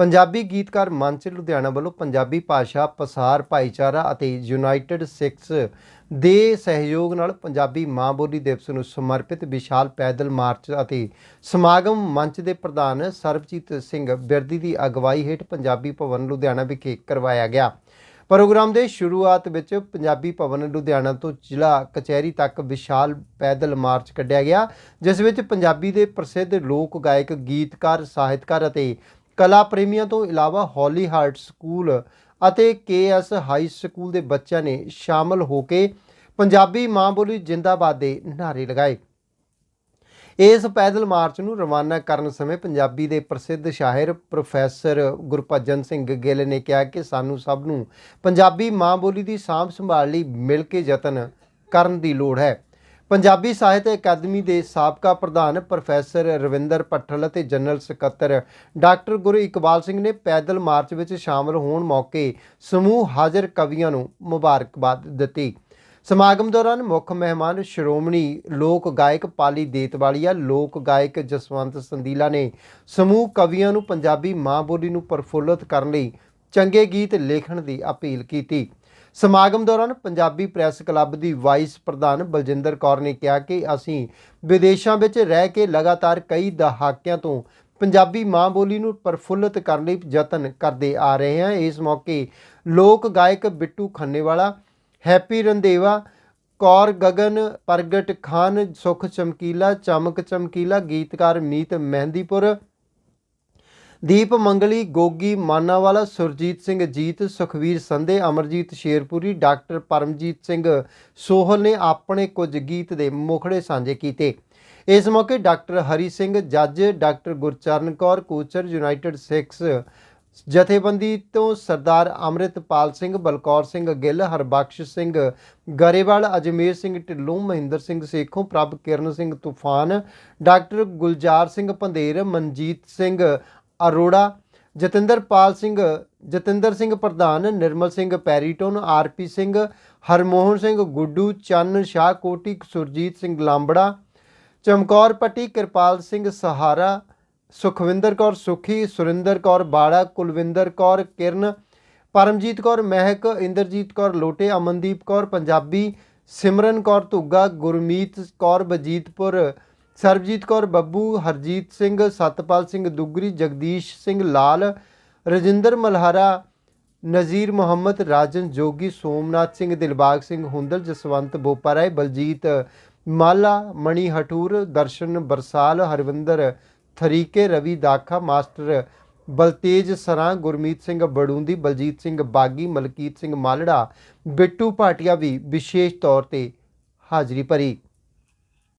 ਪੰਜਾਬੀ ਗੀਤਕਾਰ ਮੰਚ ਲੁਧਿਆਣਾ ਵੱਲੋਂ ਪੰਜਾਬੀ ਭਾਸ਼ਾ, ਪਸਾਰ, ਭਾਈਚਾਰਾ ਅਤੇ ਯੂਨਾਈਟਿਡ ਸਿੱਖਸ ਦੇ ਸਹਿਯੋਗ ਨਾਲ ਪੰਜਾਬੀ ਮਾਂ ਬੋਲੀ ਦਿਵਸ ਨੂੰ ਸਮਰਪਿਤ ਵਿਸ਼ਾਲ ਪੈਦਲ ਮਾਰਚ ਅਤੇ ਸਮਾਗਮ ਮੰਚ ਦੇ ਪ੍ਰਧਾਨ ਸਰਬਜੀਤ ਸਿੰਘ ਬਿਰਦੀ ਦੀ ਅਗਵਾਈ ਹੇਠ ਪੰਜਾਬੀ ਭਵਨ ਲੁਧਿਆਣਾ ਵਿਖੇ ਕਰਵਾਇਆ ਗਿਆ। ਪ੍ਰੋਗਰਾਮ ਦੇ ਸ਼ੁਰੂਆਤ ਵਿੱਚ ਪੰਜਾਬੀ ਭਵਨ ਲੁਧਿਆਣਾ ਤੋਂ ਜ਼ਿਲ੍ਹਾ ਕਚਹਿਰੀ ਤੱਕ ਵਿਸ਼ਾਲ ਪੈਦਲ ਮਾਰਚ ਕੱਢਿਆ ਗਿਆ, ਜਿਸ ਵਿੱਚ ਪੰਜਾਬੀ ਦੇ ਪ੍ਰਸਿੱਧ ਲੋਕ ਗਾਇਕ, ਗੀਤਕਾਰ, ਸਾਹਿਤਕਾਰ ਅਤੇ ਕਲਾ ਪ੍ਰੇਮੀਆਂ ਤੋਂ ਇਲਾਵਾ ਹੌਲੀ ਹਾਰਟ ਸਕੂਲ ਅਤੇ ਕੇਐਸ ਹਾਈ ਸਕੂਲ ਦੇ ਬੱਚਿਆਂ ਨੇ ਸ਼ਾਮਲ ਹੋ ਕੇ ਪੰਜਾਬੀ ਮਾਂ ਬੋਲੀ ਜਿੰਦਾਬਾਦ ਦੇ ਨਾਅਰੇ ਲਗਾਏ। ਇਸ ਪੈਦਲ ਮਾਰਚ ਨੂੰ ਰਵਾਨਾ ਕਰਨ ਸਮੇਂ ਪੰਜਾਬੀ ਦੇ ਪ੍ਰਸਿੱਧ ਸ਼ਾਇਰ ਪ੍ਰੋਫੈਸਰ ਗੁਰਭਜਨ ਸਿੰਘ ਗਿੱਲ ਨੇ ਕਿਹਾ ਕਿ ਸਾਨੂੰ ਸਭ ਨੂੰ ਪੰਜਾਬੀ ਮਾਂ ਬੋਲੀ ਦੀ ਸਾਂਭ ਸੰਭਾਲ ਲਈ ਮਿਲ ਕੇ ਯਤਨ ਕਰਨ ਦੀ ਲੋੜ ਹੈ। ਪੰਜਾਬੀ ਸਾਹਿਤ ਅਕਾਦਮੀ ਦੇ ਸਾਬਕਾ ਪ੍ਰਧਾਨ ਪ੍ਰੋਫੈਸਰ ਰਵਿੰਦਰ ਪੱਠਲ ਅਤੇ ਜਨਰਲ ਸਕੱਤਰ ਡਾਕਟਰ ਗੁਰੂ ਇਕਬਾਲ ਸਿੰਘ ਨੇ ਪੈਦਲ ਮਾਰਚ ਵਿੱਚ ਸ਼ਾਮਲ ਹੋਣ ਮੌਕੇ ਸਮੂਹ ਹਾਜ਼ਰ ਕਵੀਆਂ ਨੂੰ ਮੁਬਾਰਕਬਾਦ ਦਿੱਤੀ। ਸਮਾਗਮ ਦੌਰਾਨ ਮੁੱਖ ਮਹਿਮਾਨ ਸ਼੍ਰੋਮਣੀ ਲੋਕ ਗਾਇਕ ਪਾਲੀ ਦੇਤਵਾਲੀਆ, ਲੋਕ ਗਾਇਕ ਜਸਵੰਤ ਸੰਦੀਲਾ ਨੇ ਸਮੂਹ ਕਵੀਆਂ ਨੂੰ ਪੰਜਾਬੀ ਮਾਂ ਬੋਲੀ ਨੂੰ ਪ੍ਰਫੁੱਲਤ ਕਰਨ ਲਈ ਚੰਗੇ ਗੀਤ ਲਿਖਣ ਦੀ ਅਪੀਲ ਕੀਤੀ। ਸਮਾਗਮ ਦੌਰਾਨ ਪੰਜਾਬੀ ਪ੍ਰੈਸ ਕਲੱਬ ਦੀ ਵਾਈਸ ਪ੍ਰਧਾਨ ਬਲਜਿੰਦਰ ਕੌਰ ਨੇ ਕਿਹਾ ਕਿ ਅਸੀਂ ਵਿਦੇਸ਼ਾਂ ਵਿੱਚ ਰਹਿ ਕੇ ਲਗਾਤਾਰ ਕਈ ਦਹਾਕਿਆਂ ਤੋਂ ਪੰਜਾਬੀ ਮਾਂ ਬੋਲੀ ਨੂੰ ਪ੍ਰਫੁੱਲਤ ਕਰਨ ਲਈ ਯਤਨ ਕਰਦੇ ਆ ਰਹੇ ਹਾਂ। ਇਸ ਮੌਕੇ ਲੋਕ ਗਾਇਕ ਬਿੱਟੂ ਖੰਨੇਵਾਲਾ, ਹੈਪੀ ਰੰਦੇਵਾ ਕੌਰ ਗਗਨ, ਪ੍ਰਗਟ ਖਾਨ, ਸੁਖ ਚਮਕੀਲਾ, ਚਮਕ ਚਮਕੀਲਾ, ਗੀਤਕਾਰ ਮੀਤ ਮਹਿੰਦੀਪੁਰ ਦੀਪ ਮੰਗਲੀ ਗੋਗੀ, ਮਾਨਾਵਾਲਾ, ਸੁਰਜੀਤ ਸਿੰਘ, ਜੀਤ, ਸੁਖਵੀਰ ਸੰਧੇ, ਅਮਰਜੀਤ ਸ਼ੇਰਪੁਰੀ, ਡਾਕਟਰ ਪਰਮਜੀਤ ਸਿੰਘ ਸੋਹਲ ਨੇ ਆਪਣੇ ਕੁਝ ਗੀਤ ਦੇ ਮੁਖੜੇ ਸਾਂਝੇ ਕੀਤੇ। ਇਸ ਮੌਕੇ ਡਾਕਟਰ ਹਰੀ ਸਿੰਘ, ਜੱਜ ਡਾਕਟਰ ਗੁਰਚਰਨ ਕੌਰ, ਕੋਚਰ, ਯੂਨਾਈਟਿਡ ਸਿੱਖਸ ਜਥੇਬੰਦੀ ਤੋਂ ਸਰਦਾਰ ਅੰਮ੍ਰਿਤਪਾਲ ਸਿੰਘ, ਬਲਕੌਰ ਸਿੰਘ ਗਿੱਲ, ਹਰਬਖਸ਼ ਸਿੰਘ ਗਰੇਵਾਲ, ਅਜਮੇਰ ਸਿੰਘ ਢਿੱਲੋਂ, ਮਹਿੰਦਰ ਸਿੰਘ ਸੇਖੋਂ, ਪ੍ਰਭ ਕਿਰਨ ਸਿੰਘ ਤੂਫਾਨ, ਡਾਕਟਰ ਗੁਲਜ਼ਾਰ ਸਿੰਘ ਪੰਧੇਰ ਮਨਜੀਤ ਸਿੰਘ ਅਰੋੜਾ, ਜਤਿੰਦਰਪਾਲ ਸਿੰਘ, ਜਤਿੰਦਰ ਸਿੰਘ ਪ੍ਰਧਾਨ, ਨਿਰਮਲ ਸਿੰਘ ਪੈਰੀਟਨ ਆਰਪੀ ਸਿੰਘ, ਹਰਮੋਹਨ ਸਿੰਘ ਗੁੱਡੂ, ਚੰਨ ਸ਼ਾਹ ਕੋਟੀ, ਸੁਰਜੀਤ ਸਿੰਘ ਲਾਂਬੜਾ, ਚਮਕੌਰ ਪੱਟੀ, ਕਿਰਪਾਲ ਸਿੰਘ ਸਹਾਰਾ, ਸੁਖਵਿੰਦਰ ਕੌਰ ਸੁਖੀ, ਸੁਰਿੰਦਰ ਕੌਰ ਬਾੜਾ, ਕੁਲਵਿੰਦਰ ਕੌਰ ਕਿਰਨ, ਪਰਮਜੀਤ ਕੌਰ ਮਹਿਕ, ਇੰਦਰਜੀਤ ਕੌਰ ਲੋਟੇ, ਅਮਨਦੀਪ ਕੌਰ ਪੰਜਾਬੀ, ਸਿਮਰਨ ਕੌਰ ਧੁੱਗਾ, ਗੁਰਮੀਤ ਕੌਰ ਬਜੀਤਪੁਰ ਸਰਬਜੀਤ ਕੌਰ ਬੱਬੂ, ਹਰਜੀਤ ਸਿੰਘ, ਸਤਪਾਲ ਸਿੰਘ ਦੁੱਗਰੀ, ਜਗਦੀਸ਼ ਸਿੰਘ ਲਾਲ, ਰਜਿੰਦਰ ਮਲਹਾਰਾ, ਨਜ਼ੀਰ ਮੁਹੰਮਦ, ਰਾਜਨ ਜੋਗੀ, ਸੋਮਨਾਥ ਸਿੰਘ, ਦਿਲਬਾਗ ਸਿੰਘ ਹੁੰਦਲ, ਜਸਵੰਤ ਬੋਪਾਰਾਏ, ਬਲਜੀਤ ਮਾਲਾ, ਮਣੀ ਹਟੂਰ, ਦਰਸ਼ਨ ਬਰਸਾਲ, ਹਰਵਿੰਦਰ ਥਰੀਕੇ, ਰਵੀ ਦਾਖਾ, ਮਾਸਟਰ ਬਲਤੇਜ ਸਰਾਂ, ਗੁਰਮੀਤ ਸਿੰਘ ਬੜੂੰਦੀ, ਬਲਜੀਤ ਸਿੰਘ ਬਾਗੀ, ਮਲਕੀਤ ਸਿੰਘ ਮਾਲੜਾ, ਬਿੱਟੂ ਭਾਟੀਆ ਵੀ ਵਿਸ਼ੇਸ਼ ਤੌਰ ਤੇ ਹਾਜ਼ਰੀ ਭਰੀ।